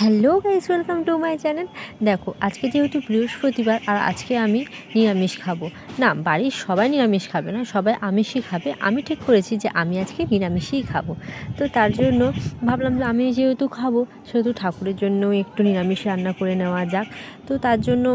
Hello guys, welcome to my channel. দেখো, আজকে যেহেতু বৃহস্পতিবার আর আজকে আমি নিরামিষ খাব। না, বাড়ির সবাই নিরামিষ খাবে না, সবাই আমিষই খাবে। আমি ঠিক করেছি যে আমি আজকে নিরামিষই খাব। তো তার জন্য ভাবলাম যে আমি যেহেতু খাব, সেহেতু ঠাকুরের জন্য একটু নিরামিষ রান্না করে নেওয়া যাক। তো তার জন্য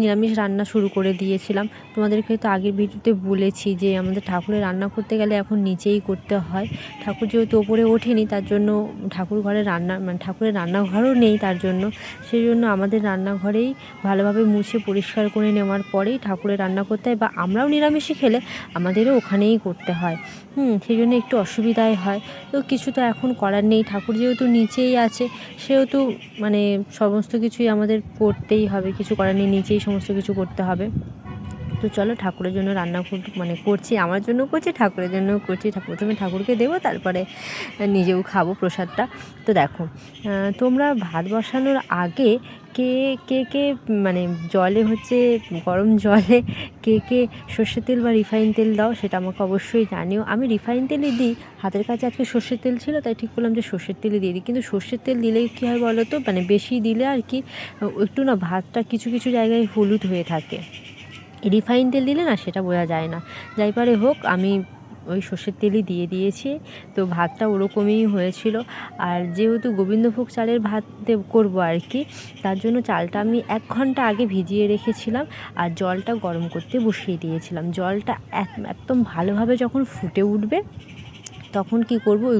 নিরামিষ রান্না শুরু করে দিয়েছিলাম। তোমাদেরকে তো আগের ভিডিওতে বলেছি যে আমাদের ঠাকুরের রান্না করতে গেলে এখন নিচেই করতে হয়। ঠাকুর যেহেতু ওপরে ওঠেনি, তার জন্য ঠাকুর ঘরে রান্না মানে ঠাকুরের রান্নাঘরও নেই তার জন্য। সেই জন্য আমাদের রান্নাঘরেই ভালোভাবে মুছে পরিষ্কার করে নেওয়ার পরেই ঠাকুরের রান্না করতে হয় বা আমরাও নিরামিষই খেলে আমাদেরও ওখানেই করতে হয়। হুম সেই জন্য একটু অসুবিধাই হয়। তো কিছু তো এখন করার নেই। ঠাকুর যেহেতু নিচেই আছে, সেহেতু মানে সমস্ত কিছুই আমাদের করতেই হবে। কিছু করার নেই, নিচেই সমস্ত কিছু করতে হবে। তো চলো ঠাকুরের জন্য রান্না মানে করছি, আমার জন্য করছি, ঠাকুরের জন্যও করছি। প্রথমে ঠাকুরকে দেবো, তারপরে নিজেও খাব প্রসাদটা। তো দেখো তোমরা ভাত বসানোর আগে কে কে কে মানে জলে হচ্ছে, গরম জলে কে কে সর্ষের তেল বা রিফাইন তেল দাও, সেটা আমাকে অবশ্যই জানিও। আমি রিফাইন তেলই দিই, হাতের কাছে আজকে সর্ষের তেল ছিল, তাই ঠিক করলাম যে সর্ষের তেলই দিয়ে দিই। কিন্তু সর্ষের তেল দিলে কী হয় বলো তো মানে বেশি দিলে আর কি, একটু না ভাতটা কিছু কিছু জায়গায় হলুদ হয়ে থাকে। রিফাইন তেল দিলে না সেটা বোঝা যায় না। যাই পারে হোক, আমি ওই সর্ষের তেলই দিয়ে দিয়েছি। তো ভাতটা ওরকমই হয়েছিল। আর যেহেতু গোবিন্দভোগ চালের ভাত করব আর কি, তার জন্য চালটা আমি এক ঘণ্টা আগে ভিজিয়ে রেখেছিলাম আর জলটা গরম করতে বসিয়ে দিয়েছিলাম। জলটা এক- একদম ভালোভাবে যখন ফুটে উঠবে তখন কি করব? ওই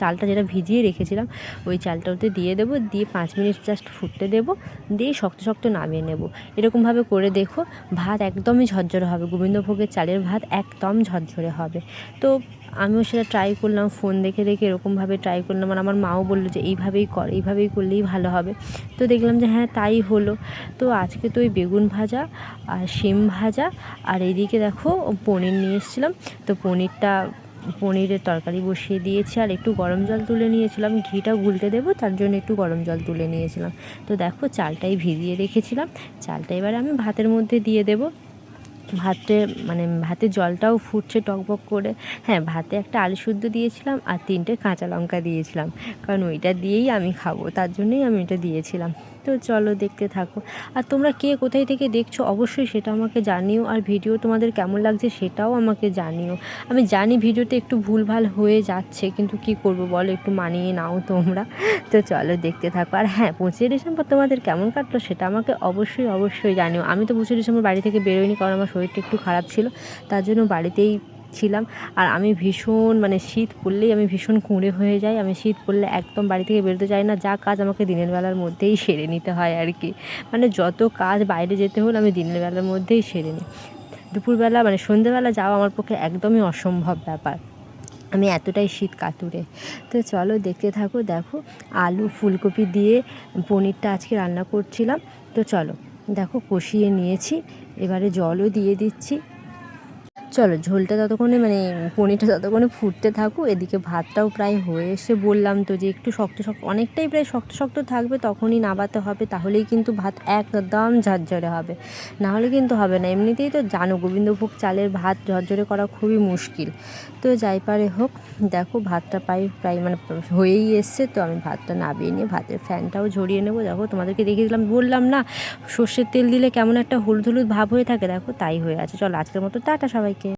চালটা যেটা ভিজিয়ে রেখেছিলাম, ওই চালটা ওতে দিয়ে দেবো, দিয়ে পাঁচ মিনিট জাস্ট ফুটতে দেবো, দিয়ে শক্ত শক্ত নামিয়ে নেব। এরকমভাবে করে দেখো, ভাত একদমই ঝরঝরে হবে। গোবিন্দভোগের চালের ভাত একদম ঝরঝরে হবে। তো আমিও সেটা ট্রাই করলাম ফোন দেখে দেখে এরকমভাবে ট্রাই করলাম। আর আমার মাও বলল যে, এইভাবেই কর, এইভাবেই করলেই ভালো হবে। তো দেখলাম যে হ্যাঁ তাই হলো। তো আজকে তো ওই বেগুন ভাজা আর শিম ভাজা। আর এইদিকে দেখো, পনির নিয়ে এসেছিলাম। তো পনিরটা পনিরের তরকারি বসিয়ে দিয়েছি আর একটু গরম জল তুলে নিয়েছিলাম। ঘিটা গুলতে দেবো, তার জন্য একটু গরম জল তুলে নিয়েছিলাম। তো দেখো চালটাই ভিজিয়ে রেখেছিলাম। চালটা এবার আমি ভাতের মধ্যে দিয়ে দেবো। ভাতে মানে ভাতের জলটাও ফুটছে টকবক করে। হ্যাঁ ভাতে একটা আলু শুদ্ধ দিয়েছিলাম আর তিনটে কাঁচা লঙ্কা দিয়েছিলাম। কারণ ওইটা দিয়েই আমি খাব, তার জন্যই আমি এটা দিয়েছিলাম। তো চলো দেখতে থাকো। আর তোমরা কে কোথায় থেকে দেখছ অবশ্যই সেটা আমাকে জানিও। আর ভিডিও তোমাদের কেমন লাগছে সেটাও আমাকে জানিও। আমি জানি ভিডিওতে একটু ভুলভাল হয়ে যাচ্ছে, কিন্তু কি করব বলো একটু মানিয়ে নাও তোমরা। তো চলো দেখতে থাকো। আর হ্যাঁ পঁচিশে ডিসেম্বর তোমাদের কেমন কাটলো সেটা আমাকে অবশ্যই অবশ্যই জানিও। আমি তো পঁচিশে ডিসেম্বর বাড়ি থেকে বেরোইনি, কারণ আমার শরীরটা একটু খারাপ ছিল। তার জন্য বাড়িতেই ছিলাম। আর আমি ভীষণ মানে শীত পড়লেই আমি ভীষণ কুঁড়ে হয়ে যাই। আমি শীত পড়লে একদম বাড়ি থেকে বেরোতে চাই না। যা কাজ আমাকে দিনের বেলার মধ্যেই সেরে নিতে হয় আর কি। মানে যত কাজ বাইরে যেতে হলে আমি দিনের বেলার মধ্যেই সেরে নিই। দুপুরবেলা মানে সন্ধেবেলা যাওয়া আমার পক্ষে একদমই অসম্ভব ব্যাপার। আমি এতটাই শীত কাতুরে। তো চলো দেখতে থাকো, দেখো আলু ফুলকপি দিয়ে পনিরটা আজকে রান্না করছিলাম। তো চলো দেখো কষিয়ে নিয়েছি। এবারে জলও দিয়ে দিচ্ছি। চলো ঝোলটা ততক্ষণে মানে পনিরটা ততক্ষণে ফুটতে থাকুক, এদিকে ভাতটাও প্রায় হয়ে এসে বললাম তো যে একটু শক্ত শক্ত, অনেকটাই প্রায় শক্ত শক্ত থাকবে তখনই নাবাতে হবে, তাহলেই কিন্তু ভাত একদম ঝরঝরে হবে। না হলে কিন্তু হবে না, এমনিতেই তো জানো গোবিন্দভোগ চালের ভাত ঝরঝরে করা খুবই মুশকিল। তো যাই পারে হোক, দেখো ভাতটা প্রায় প্রায় মানে হয়েই এসছে, তো আমি ভাতটা নামিয়ে নিয়ে ভাতের ফ্যানটাও ঝরিয়ে নেব। দেখো তোমাদেরকে দেখিয়ে দিলাম, বললাম না, সর্ষের তেল দিলে কেমন একটা হলুদ হলুদ ভাব হয়ে থাকে, দেখো তাই হয়ে আছে। চলো আজকের মতো, টাটা সবাইকে।